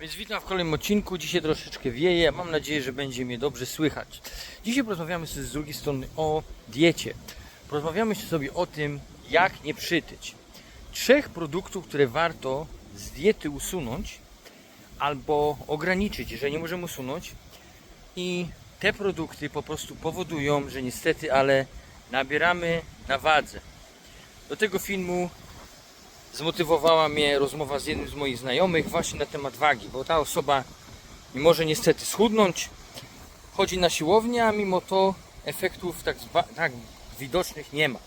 Więc witam w kolejnym odcinku. Dzisiaj troszeczkę wieje. Mam nadzieję, że będzie mnie dobrze słychać. Dzisiaj porozmawiamy sobie z drugiej strony o diecie. Porozmawiamy sobie o tym, jak nie przytyć. Trzech produktów, które warto z diety usunąć albo ograniczyć, jeżeli nie możemy usunąć. I te produkty po prostu powodują, że niestety, ale nabieramy na wadze. Do tego filmu zmotywowała mnie rozmowa z jednym z moich znajomych właśnie na temat wagi, bo ta osoba nie może niestety schudnąć, chodzi na siłownię, a mimo to efektów tak, tak widocznych nie ma.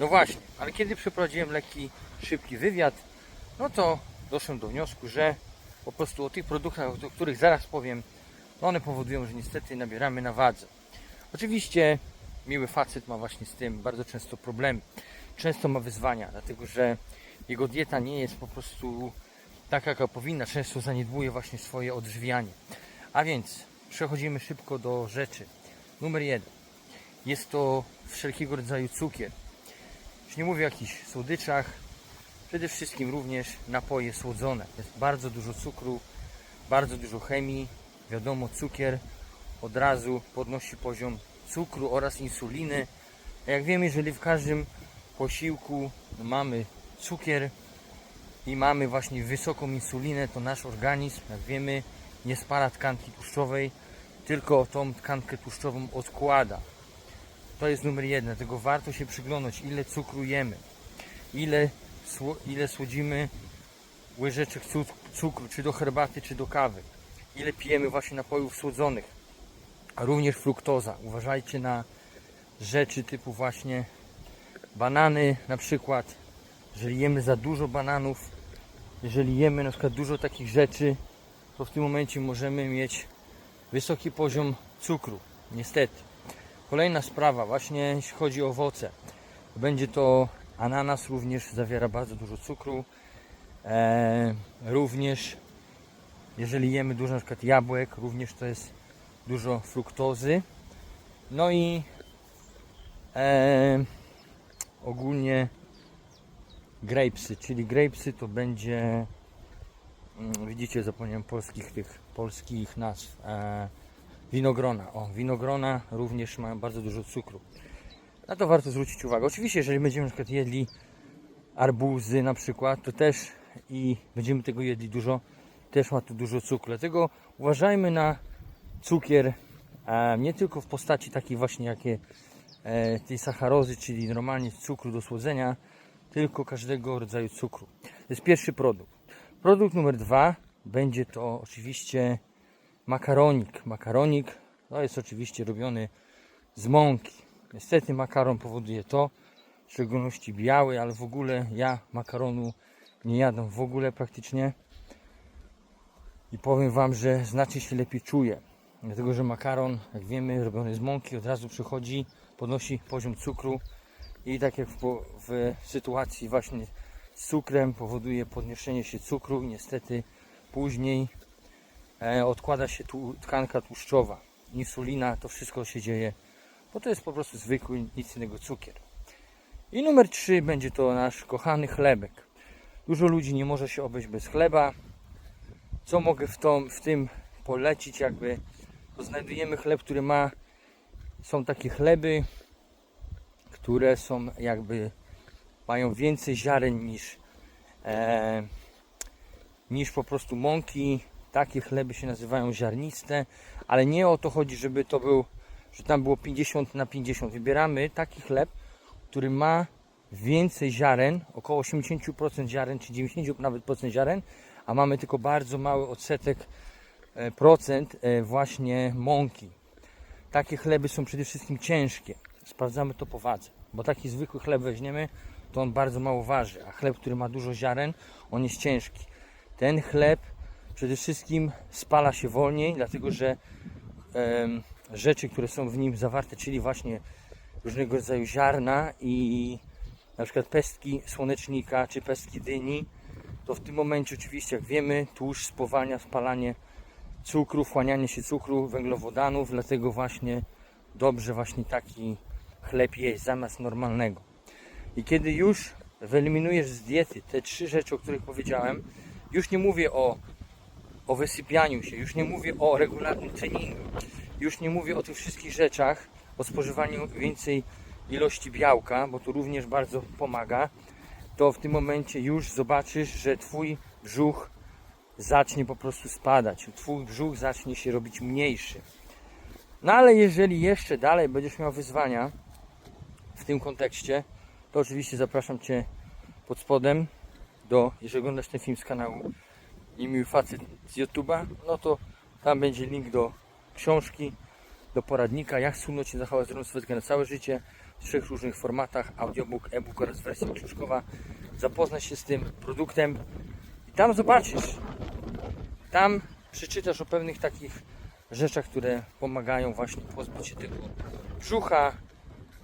No właśnie, ale kiedy przeprowadziłem lekki, szybki wywiad, no to doszłem do wniosku, że po prostu o tych produktach, o których zaraz powiem, no one powodują, że niestety nabieramy na wadze. Oczywiście miły facet ma właśnie z tym bardzo często problemy. Często ma wyzwania, dlatego że jego dieta nie jest po prostu taka, jaka powinna. Często zaniedbuje właśnie swoje odżywianie. A więc przechodzimy szybko do rzeczy. Numer jeden. Jest to wszelkiego rodzaju cukier. Już nie mówię o jakichś słodyczach. Przede wszystkim również napoje słodzone. Jest bardzo dużo cukru, bardzo dużo chemii. Wiadomo, cukier od razu podnosi poziom cukru oraz insuliny. Jak wiemy, jeżeli w każdym posiłku mamy cukier i mamy właśnie wysoką insulinę, to nasz organizm, jak wiemy, nie spala tkanki tłuszczowej, tylko tą tkankę tłuszczową odkłada. To jest numer jeden, dlatego warto się przyglądać, ile cukru jemy, ile, ile słodzimy łyżeczek cuk- cukru, czy do herbaty, czy do kawy, ile pijemy właśnie napojów słodzonych, a również fruktoza. Uważajcie na rzeczy typu właśnie banany na przykład, jeżeli jemy za dużo bananów, jeżeli jemy na przykład dużo takich rzeczy, to w tym momencie możemy mieć wysoki poziom cukru. Niestety. Kolejna sprawa, właśnie jeśli chodzi o owoce. Będzie to ananas, również zawiera bardzo dużo cukru. Eee, również jeżeli jemy dużo na przykład jabłek, również to jest dużo fruktozy. No i eee, ogólnie grapesy, czyli grapesy to będzie mm, widzicie zapomniałem polskich tych polskich nazw e, winogrona, o winogrona również mają bardzo dużo cukru. Na to warto zwrócić uwagę. Oczywiście jeżeli będziemy na przykład jedli arbuzy na przykład to też i będziemy tego jedli dużo też ma tu dużo cukru. Dlatego uważajmy na cukier e, nie tylko w postaci takiej właśnie jakie e, tej sacharozy, czyli normalnie cukru do słodzenia, tylko każdego rodzaju cukru. To jest pierwszy produkt. Produkt numer dwa będzie to oczywiście makaronik. Makaronik to jest oczywiście robiony z mąki. Niestety makaron powoduje to, w szczególności biały, ale w ogóle ja makaronu nie jadam w ogóle praktycznie. I powiem Wam, że znacznie się lepiej czuję. Dlatego, że makaron, jak wiemy, robiony z mąki, od razu przychodzi, podnosi poziom cukru i tak jak w, w sytuacji właśnie z cukrem powoduje podniesienie się cukru i niestety później e, odkłada się tu, tkanka tłuszczowa, insulina, to wszystko się dzieje, bo to jest po prostu zwykły, nic innego cukier. I numer 3 będzie to nasz kochany chlebek. Dużo ludzi nie może się obejść bez chleba. Co mogę w, tą, w tym polecić jakby? To znajdujemy chleb, który ma są takie chleby, które są jakby mają więcej ziaren niż e, niż po prostu mąki. Takie chleby się nazywają ziarniste, ale nie o to chodzi, żeby to był, że tam było 50 na 50. Wybieramy taki chleb, który ma więcej ziaren, około 80% ziaren, czy 90 nawet procent ziaren, a mamy tylko bardzo mały odsetek e, procent e, właśnie mąki. Takie chleby są przede wszystkim ciężkie. Sprawdzamy to po wadze, bo taki zwykły chleb weźmiemy, to on bardzo mało waży, a chleb, który ma dużo ziaren, on jest ciężki. Ten chleb przede wszystkim spala się wolniej, dlatego że rzeczy, które są w nim zawarte, czyli właśnie różnego rodzaju ziarna i na przykład pestki słonecznika czy pestki dyni, to w tym momencie oczywiście, jak wiemy, tłuszcz spowalnia spalanie cukru, wchłanianie się cukru, węglowodanów, dlatego właśnie dobrze właśnie taki chleb jeść zamiast normalnego. I kiedy już wyeliminujesz z diety te trzy rzeczy, o których powiedziałem, już nie mówię o o wysypianiu się, już nie mówię o regularnym treningu, już nie mówię o tych wszystkich rzeczach, o spożywaniu więcej ilości białka, bo to również bardzo pomaga, to w tym momencie już zobaczysz, że Twój brzuch zacznie po prostu spadać. Twój brzuch zacznie się robić mniejszy. No ale jeżeli jeszcze dalej będziesz miał wyzwania w tym kontekście, to oczywiście zapraszam Cię pod spodem do, jeżeli oglądasz ten film z kanału Niemiły Facet z YouTube'a, no to tam będzie link do książki, do poradnika, jak schudnąć się zachować zdrową sylwetkę na całe życie w trzech różnych formatach, audiobook, e-book oraz wersja książkowa. Zapoznaj się z tym produktem i tam zobaczysz, tam przeczytasz o pewnych takich rzeczach, które pomagają właśnie pozbyć się tego brzucha,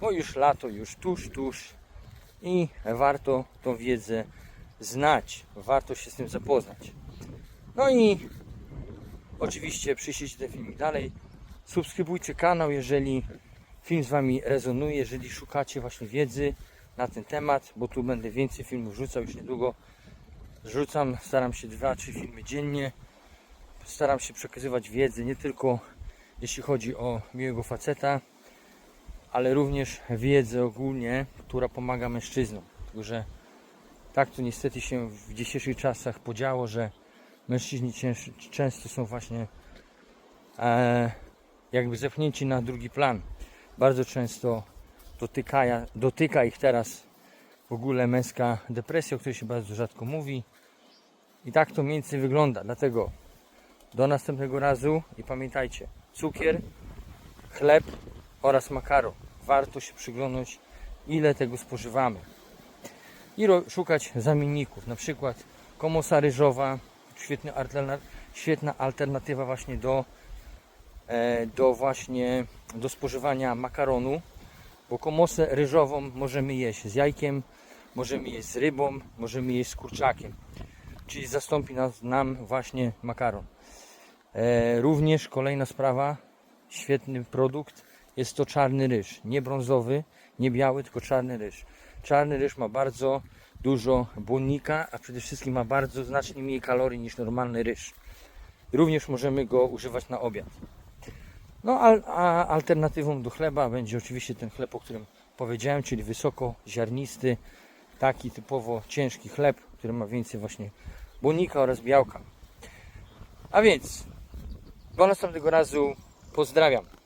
bo już lato, już tuż, tuż i warto tą wiedzę znać, warto się z tym zapoznać. No i oczywiście przyjrzyjcie ten filmik dalej, subskrybujcie kanał, jeżeli film z Wami rezonuje, jeżeli szukacie właśnie wiedzy na ten temat, bo tu będę więcej filmów rzucał już niedługo. Rzucam, staram się 2-3 filmy dziennie. Staram się przekazywać wiedzę nie tylko jeśli chodzi o miłego faceta, ale również wiedzę ogólnie, która pomaga mężczyznom. Tylko, że tak to niestety się w dzisiejszych czasach podziało, że mężczyźni często są właśnie e, jakby zepchnięci na drugi plan. Bardzo często dotyka, dotyka ich teraz w ogóle męska depresja, o której się bardzo rzadko mówi. I tak to mniej więcej wygląda. Dlatego do następnego razu i pamiętajcie, cukier, chleb oraz makaron. Warto się przyglądać, ile tego spożywamy. I szukać zamienników, na przykład komosa ryżowa, świetny świetna alternatywa właśnie do, e, do właśnie do spożywania makaronu, bo komosę ryżową możemy jeść z jajkiem, możemy jeść z rybą, możemy jeść z kurczakiem, czyli zastąpi nas, nam właśnie makaron. E, również kolejna sprawa, świetny produkt, jest to czarny ryż, nie brązowy, nie biały, tylko czarny ryż. Czarny ryż ma bardzo dużo błonnika, a przede wszystkim ma bardzo znacznie mniej kalorii niż normalny ryż. Również możemy go używać na obiad. No a, alternatywą do chleba będzie oczywiście ten chleb, o którym powiedziałem, czyli wysokoziarnisty, taki typowo ciężki chleb, który ma więcej właśnie błonnika oraz białka. A więc do następnego razu pozdrawiam.